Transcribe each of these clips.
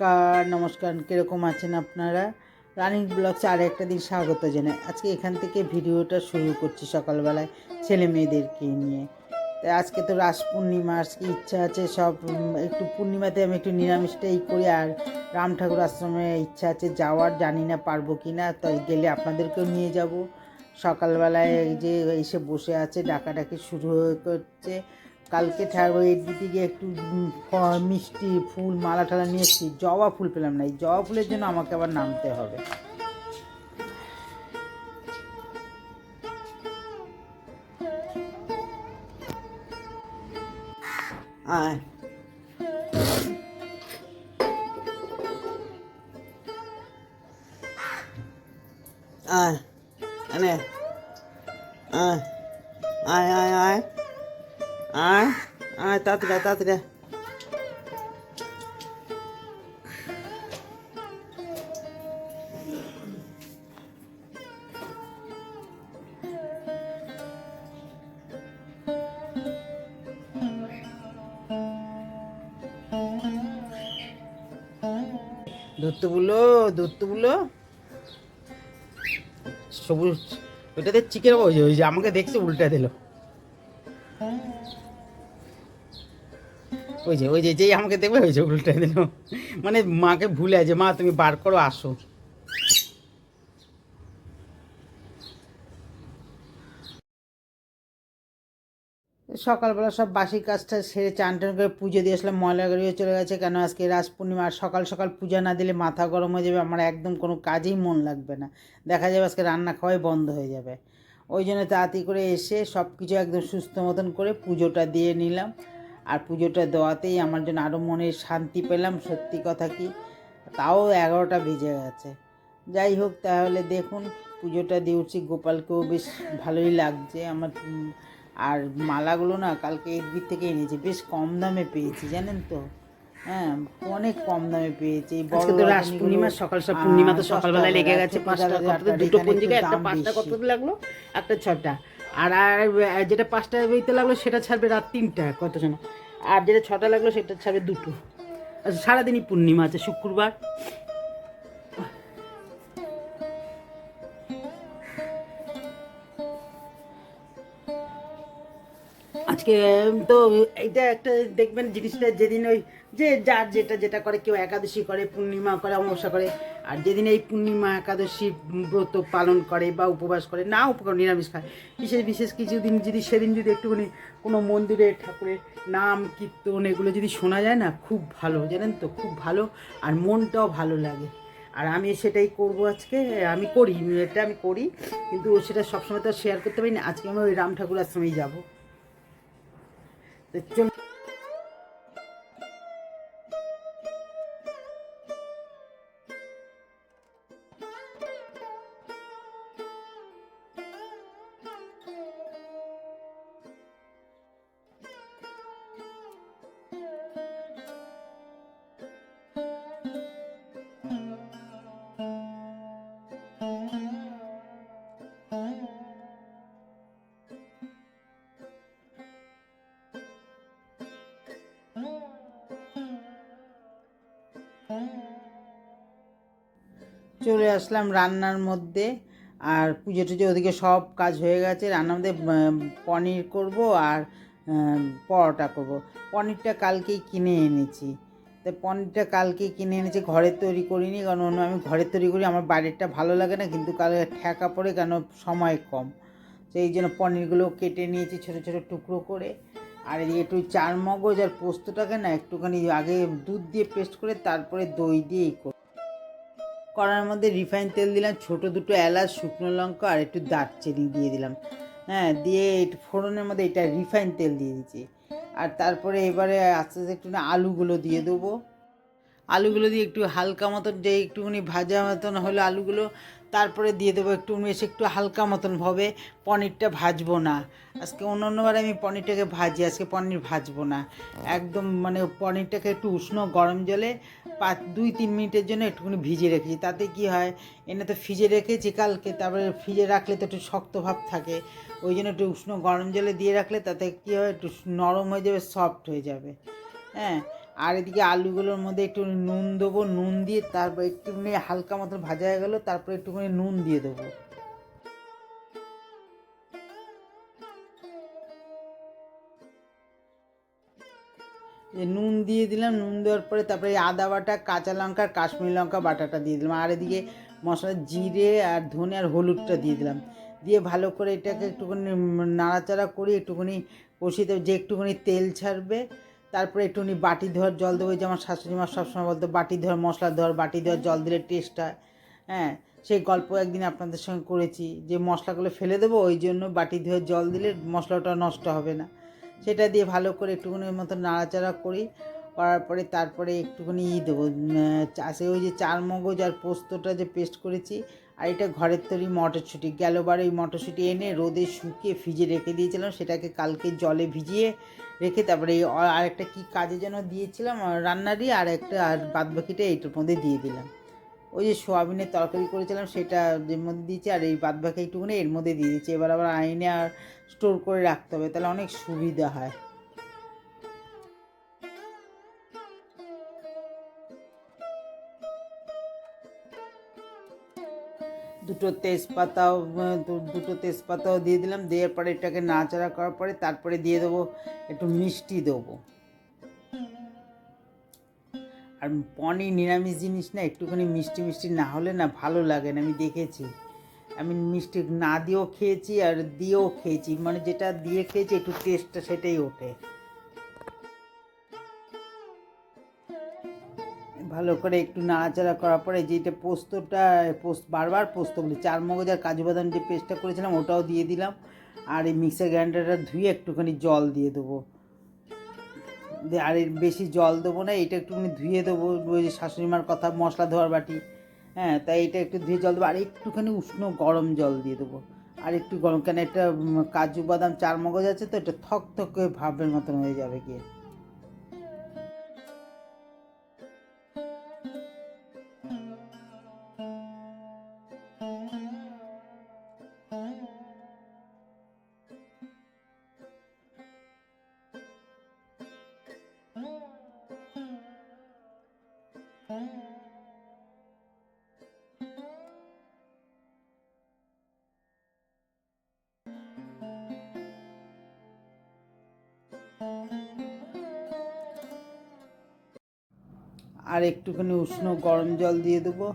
নমস্কার নমস্কার। কীরকম আছেন আপনারা? রানিং ব্লগসে আর একটা দিন স্বাগত জানাই। আজকে এখান থেকে ভিডিওটা শুরু করছি সকালবেলায় ছেলে মেয়েদেরকে নিয়ে। তাই আজকে তো রাস পূর্ণিমা আজকে ইচ্ছা আছে সব একটু পূর্ণিমাতে আমি একটু নিরামিষটাই করি আর রাম ঠাকুর আশ্রমে ইচ্ছা আছে যাওয়ার, জানি না পারব কি না, তাই গেলে আপনাদেরকেও নিয়ে যাব। সকালবেলায় যে এসে বসে আছে, ডাকাডাকি শুরু হয়ে করছে। কালকে ঠাকুর দিতে গিয়ে একটু মিষ্টি, ফুল, মালা টালা নিয়ে এসেছি। জবা ফুল পেলাম না, এই জবা ফুলের জন্য আমাকে আবার নামতে হবে। আয়। আয়। আয় আয় আয় আয়। আয় আয় তাড়াতাড়ি তাড়াতাড়ি। ধরতে বলো ধরতে বলো। সবুজ, ওইটাতে চিকেন ওই যে আমাকে দেখছে, উল্টা দিল। ওই যে ওই যে, যেই আমাকে দেখবে ওই যে উল্টা দিল। মানে মাকে ভুলে আছে, মা তুমি বার করো, আসো। সকালবেলা সব বাসি কাজটা সেরে চান টান করে পুজো দিয়ে আসলাম, ময়লা গাড়িও চলে গেছে কেন? আজকে রাস পূর্ণিমা, আর সকাল সকাল পূজা না দিলে মাথা গরম হয়ে যাবে, আমার একদম কোনো কাজেই মন লাগবে না। দেখা যাবে আজকে রান্না খাওয়াই বন্ধ হয়ে যাবে। ওই জন্য তাড়াতাড়ি করে এসে সব কিছু একদম সুস্থ মতন করে পুজোটা দিয়ে নিলাম। আর পুজোটা দেওয়াতেই আমার জন্য আরও মনে শান্তি পেলাম সত্যি কথা কি? তাও এগারোটা বেজে গেছে। যাই হোক তাহলে দেখুন পুজোটা দিয়ে উঠছি গোপালকেও বেশ ভালোই লাগছে আমার আর মালাগুলো না কালকে এদিক থেকে এনেছি বেশ কম দামে পেয়েছি জানেন তো? হ্যাঁ অনেক কম দামে পেয়েছি আজকে তো রাস পূর্ণিমা সকাল আহ, পূর্ণিমা তো দশ সকালবেলায় লেগে গেছে পাঁচটা কত দুটো পঞ্জিকা একটা পাঁচটা কত। লাগল? একটা ছটা। আর আর যেটা পাঁচটায় বইতে লাগল সেটা ছাড়বে রাত তিনটা কত সময় আর যেটা ছটা লাগল সেটা ছাড়বে দুটো। আচ্ছা সারাদিনই পূর্ণিমা আছে, শুক্রবার। আজকে, তো এইটা একটা দেখবেন জিনিসটা যেদিন ওই যে যার যেটা যেটা করে, কেউ একাদশী করে, পূর্ণিমা করে, অমাবস্যা করে, আর যেদিন এই পূর্ণিমা, একাদশী ব্রত পালন করে বা উপবাস করে, না উপকার নিরামিষ খায়। বিশেষ বিশেষ কিছু দিন যদি, সেদিন যদি একটুখানি কোনো মন্দিরে, ঠাকুরের নাম, কীর্তন এগুলো যদি শোনা যায় না, খুব ভালো, জানেন তো, খুব ভালো, আর মনটাও ভালো লাগে। আর আমি সেটাই করব আজকে, আমি করি, এটা আমি করি, কিন্তু সেটা সবসময় তো শেয়ার করতে পারি না, আজকে আমি ওই রাম ঠাকুর আশ্রমেই যাব। চল চলে আসলাম রান্নার মধ্যে। আর পুজো টুজো ওদিকে সব কাজ হয়ে গেছে। রান্নার মধ্যে পনির করব আর পরোটা করব। পনিরটা কালকেই কিনে এনেছি। তো পনিরটা কালকেই কিনে এনেছি, ঘরে তৈরি করিনি। কারণ অন্য, আমি ঘরে তৈরি করি, আমার বাড়িরটা ভালো লাগে না। কিন্তু কাল ঠেকা পড়ে কেন সময় কম। এই জন্য পনিরগুলো কেটে নিয়েছি ছোটো ছোটো টুকরো করে। আর একটু চার মগজ আর পোস্তটাকে না একটুখানি আগে দুধ দিয়ে পেস্ট করে তারপরে দই দিয়ে এই করি কড়ার মধ্যে রিফাইন তেল দিলাম, ছোট দুটো এলাচ, শুকনো লঙ্কা আর একটু দারচিনি দিয়ে দিলাম। হ্যাঁ দিয়ে ফোড়নের মধ্যে এটা রিফাইন তেল দিয়ে দিচ্ছি। আর তারপরে এবারে আস্তে আস্তে একটু না আলুগুলো দিয়ে দেবো। আলুগুলো দিয়ে একটু হালকা মতন, যে একটুখানি ভাজা মতন হলো আলুগুলো তারপরে দিয়ে দেবো একটু বেশ একটু হালকা মতন ভাবে পনিরটা ভাজবো না। আজকে অন্য অন্যবার আমি পনিরটাকে ভাজি, আজকে পনির ভাজবো না। একদম মানে পনিরটাকে একটু উষ্ণ গরম জলে পাঁচ, দুই, তিন মিনিটের জন্য একটুখানি ভিজে রেখেছি। তাতে কি হয়, এনে তো ফ্রিজে রেখেছি কালকে, তারপরে ফ্রিজে রাখলে তো একটু শক্ত ভাব থাকে। ওই জন্য একটু উষ্ণ গরম জলে দিয়ে রাখলে তাতে কী হয়, একটু নরম হয়ে যাবে সফট হয়ে যাবে। হ্যাঁ আর এদিকে আলুগুলোর মধ্যে একটু নুন দেবো, নুন দিয়ে তারপর একটুখানি হালকা মতো ভাজা হয়ে গেলো, তারপর একটুখানি নুন দিয়ে দেবো। যে নুন দিয়ে দিলাম, নুন দেওয়ার পরে তারপরে আদা বাটা, কাঁচা লঙ্কা, কাশ্মীরি লঙ্কা বাটাটা দিয়ে দিলাম। আর এদিকে মশলা জিরে আর ধনে আর হলুদটা দিয়ে দিলাম। দিয়ে ভালো করে এটাকে একটুখানি নাড়াচাড়া করে একটুখানি কষিয়ে দেবো, যে একটুখানি তেল ছাড়বে। তারপরে একটুখানি বাটি ধোয়ার জল দেবো যে আমার শাশুড়ি মা সবসময় বলতো, বাটি ধোয়ার মশলা ধোয়ার বাটি ধোয়ার জল দিলে টেস্ট হয় হ্যাঁ সেই গল্প একদিন আপনাদের সঙ্গে করেছি, যে মশলাগুলো ফেলে দেবো, ওই জন্য বাটি ধুয়ে, জল দিলে মশলাটা নষ্ট হবে না। সেটা দিয়ে ভালো করে একটুখানি মতো নাড়াচাড়া করি, করার পরে তারপরে একটুখানি ই দেবো চাষে ওই যে চার মগজ আর পোস্তটা যে পেস্ট করেছি আর এটা ঘরের তৈরি মটরশুঁটি। গেলোবার ওই মটরশুঁটি এনে রোদে শুকিয়ে ফ্রিজে রেখে দিয়েছিলাম, সেটাকে কালকে জলে ভিজিয়ে রেখে তারপরে এই আরেকটা কী কাজে যেন দিয়েছিলাম রান্নারই আর একটা আর বাদবাকিটা এইটার মধ্যে দিয়ে দিলাম। ওই যে সোয়াবিনের তরকারি করেছিলাম, সেটা এর মধ্যে দিয়েছি আর এই বাদবাকি একটুখানি এর মধ্যে দিয়ে দিচ্ছি এবার আবার আইনে আর স্টোর করে রাখতে হবে, তাহলে অনেক সুবিধা হয়। দুটো তেজপাতাও দুটো তেজপাতাও দিয়ে দিলাম। দেওয়ার পরে এটাকে নাড়াচাড়া করার পরে তারপরে দিয়ে দেবো, একটু মিষ্টি দেবো। আর পনির নিরামিষ জিনিস না, একটুখানি মিষ্টি মিষ্টি না হলে না ভালো লাগে না, আমি দেখেছি। আমি মিষ্টি না দিয়েও খেয়েছি আর দিয়েও খেয়েছি। মানে যেটা দিয়ে খেয়েছি, একটু টেস্টটা সেটাই ওঠে। ভালো করে একটু নাড়াচাড়া করার পরে যেটা পোস্তটা, পোস্ত বারবার পোস্ত বলি, চার মগজ আর কাজু বাদাম যে পেস্টটা করেছিলাম ওটাও দিয়ে দিলাম। আর এই মিক্সার গ্রাইন্ডারটা ধুয়ে একটুখানি জল দিয়ে দেবো। আর বেশি জল দেবো না, এটা একটুখানি ধুয়ে দেবো, ওই যে শাশুড়ি মার কথা, মশলা ধোয়ার বাটি। হ্যাঁ তাই এটা একটু ধুয়ে জল দেবো, আর একটুখানি উষ্ণ গরম জল দিয়ে দেবো। আর একটু গরম, কেন একটা কাজু বাদাম চার মগজ আছে তো, এটা থক থক ভাবের মতন হয়ে যাবে গিয়ে। আর একটুখানি উষ্ণ গরম জল দিয়ে দেবো।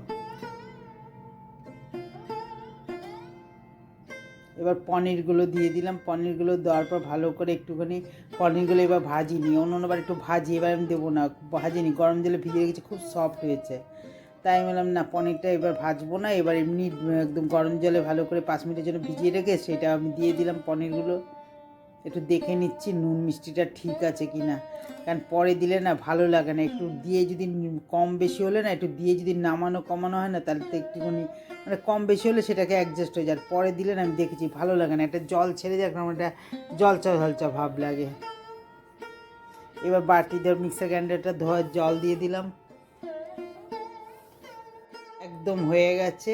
এবার পনিরগুলো দিয়ে দিলাম। পনিরগুলো দেওয়ার পর ভালো করে একটুখানি পনিরগুলো এবার ভাজিনি অন্য অন্যবার একটু ভাজি, এবার আমি দেবো না ভাজিনি গরম জলে ভিজে রেখেছি খুব সফট হয়েছে। তাই আমি বললাম, না, পনিরটা এবার ভাজবো না। এবার এমনি একদম গরম জলে ভালো করে পাঁচ মিনিটের জন্য ভিজিয়ে রেখে সেটা আমি দিয়ে দিলাম পনিরগুলো। একটু দেখে নিচ্ছি নুন মিষ্টিটা ঠিক আছে কি না কারণ পরে দিলে না ভালো লাগে না। একটু দিয়ে যদি কম বেশি হলে না, একটু দিয়ে যদি নামানো কমানো হয় না, তাহলে তো একটুখানি মানে কম বেশি হলে সেটাকে অ্যাডজাস্ট হয়ে যায়। আর পরে দিলে না আমি দেখেছি ভালো লাগে না। একটা জল ছেড়ে যায় কারণ একটা জলচা জলচা ভাব লাগে। এবার বাটি ধর মিক্সার গ্রাইন্ডারটা ধোয়ার জল দিয়ে দিলাম। একদম হয়ে গেছে।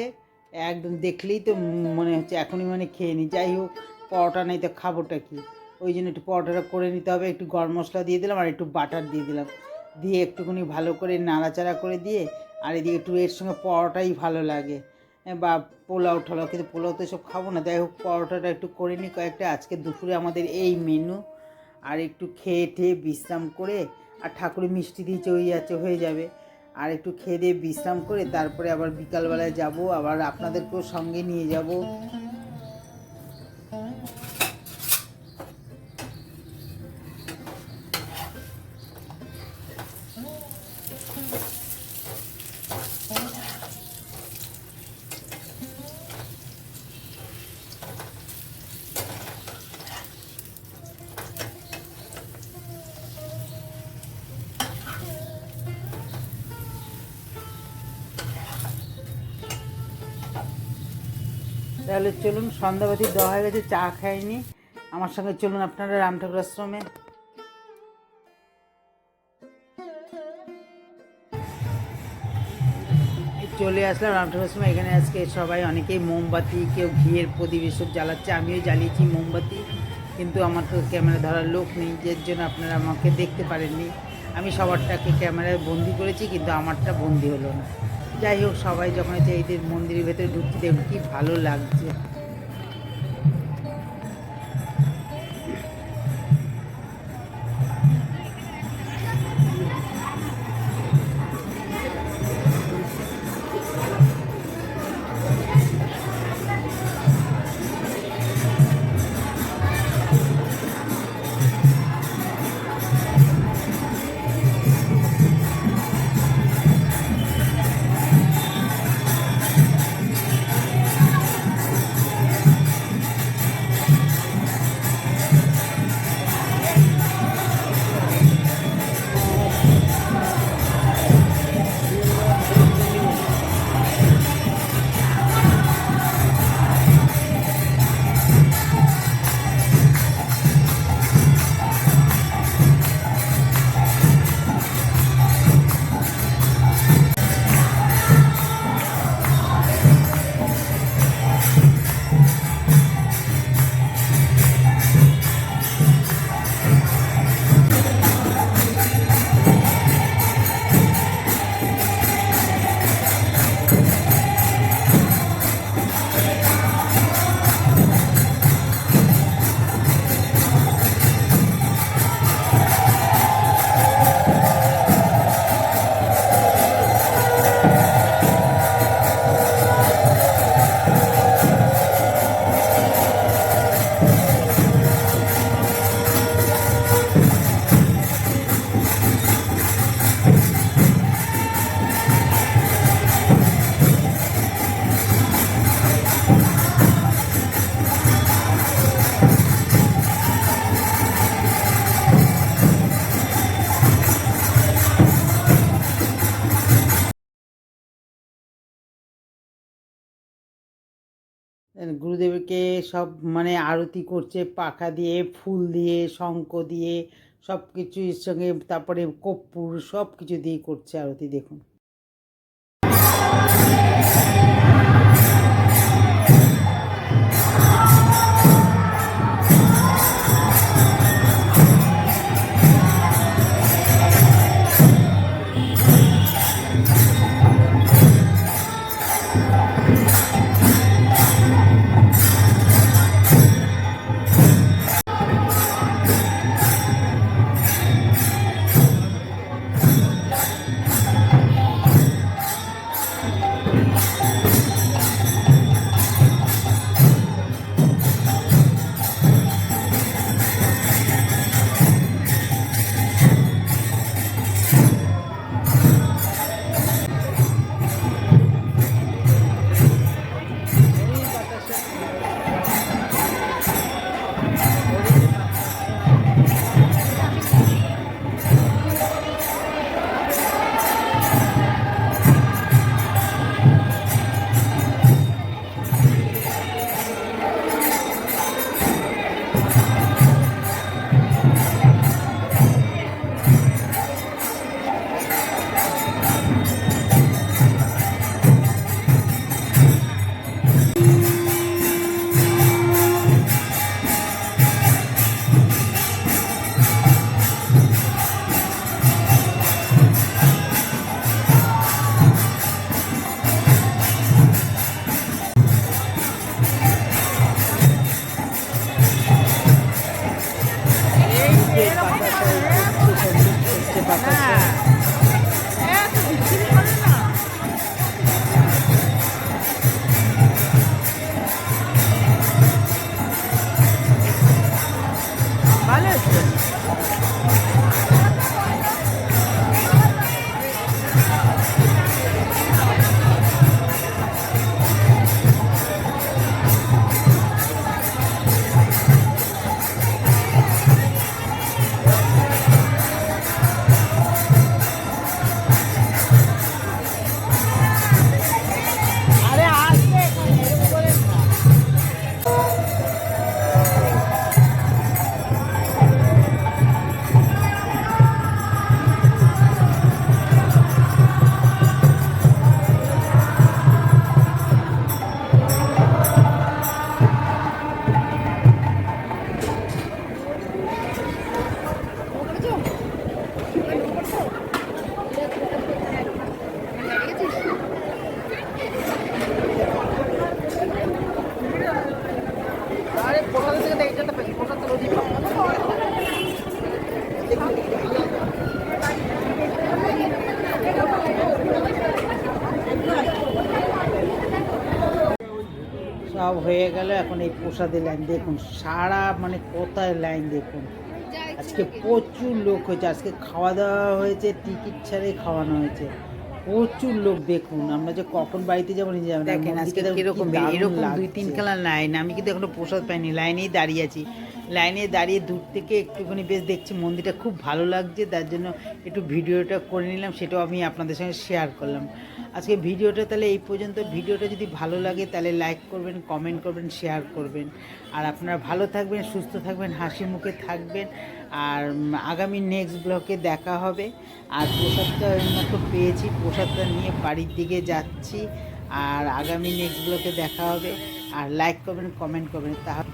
একদম দেখলেই তো মনে হচ্ছে এখনই মানে খেয়ে নিই যাই হোক, পরোটা নেই তো খাবোটা কি? ওই জন্য একটু পরোটাটা করে নিতে হবে, একটু গরম মশলা দিয়ে দিলাম আর একটু বাটার দিয়ে দিলাম। দিয়ে একটুখানি ভালো করে নাড়াচাড়া করে দিয়ে আর এদিকে একটু এর সঙ্গে পরোটাই ভালো লাগে। বা পোলাও ঠোলাও, কিন্তু পোলাও তো সব খাব না। যাই হোক, পরোটাটা একটু করে নিই কয়েকটা। আজকে দুপুরে আমাদের এই মেনু আর একটু খেয়ে ঠেয়ে বিশ্রাম করে আর ঠাকুরের মিষ্টি দিয়েছে ওই আছে হয়ে যাবে। আর একটু খেয়ে দিয়ে বিশ্রাম করে তারপরে আবার বিকালবেলায় যাব, আবার আপনাদেরকেও সঙ্গে নিয়ে যাব। তাহলে চলুন সন্ধ্যাবাতি দেওয়া হয়ে গেছে, চা খাইনি। আমার সঙ্গে চলুন আপনারা রামঠাকুর আশ্রমে। চলে আসলাম রাম ঠাকুর আশ্রমে। এখানে আজকে সবাই অনেকেই মোমবাতি, কেউ ঘিয়ের প্রদীপ এসব জ্বালাচ্ছে, আমিও জ্বালিয়েছি মোমবাতি, কিন্তু আমার তো ক্যামেরা ধরার লোক নেই যার জন্য আপনারা আমাকে দেখতে পারেননি। আমি সবারটাকে ক্যামেরায় বন্দি করেছি, কিন্তু আমারটা বন্দি হলো না। যাই হোক সবাই যখন এই মন্দিরের ভেতরে ঢুকতে দেখুন কি ভালো লাগছে। গুরুদেবকে সব মানে আরতি করছে, পাখা দিয়ে, ফুল দিয়ে, শঙ্খ দিয়ে সব কিছুর সঙ্গে, তারপরে কর্পূর সব কিছু দিয়ে করছে আরতি, দেখুন। সব হয়ে গেল এখন এই প্রসাদে লাইন দেখুন, সারা মানে কোথায় লাইন দেখুন। আজকে প্রচুর লোক হয়েছে, আজকে খাওয়া দাওয়া হয়েছে টিকিট ছাড়াই খাওয়ানো হয়েছে। প্রচুর লোক দেখুন আমরা যে কখন বাড়িতে যাব নিজে জানি দেখেন আজকে দারুণ এরকম দুই তিন খেলার লাইন আমি কিন্তু এখনও প্রসাদ পাইনি লাইনেই দাঁড়িয়ে আছি। লাইনে দাঁড়িয়ে দূর থেকে একটুখানি বেশ দেখছি মন্দিরটা খুব ভালো লাগছে তার জন্য একটু ভিডিওটা করে নিলাম সেটাও আমি আপনাদের সঙ্গে শেয়ার করলাম। আজকে ভিডিওটা তাহলে এই পর্যন্ত ভিডিওটা যদি ভালো লাগে তাহলে লাইক করবেন কমেন্ট করবেন শেয়ার করবেন। আর আপনারা ভালো থাকবেন সুস্থ থাকবেন হাসি মুখে থাকবেন। আর আগামী নেক্সট ব্লকে দেখা হবে। আর প্রসাদটা মতো পেয়েছি, প্রসাদটা নিয়ে বাড়ির দিকে যাচ্ছি। আর আগামী নেক্সট ব্লকে দেখা হবে। আর লাইক করবেন কমেন্ট করবেন, তাহলে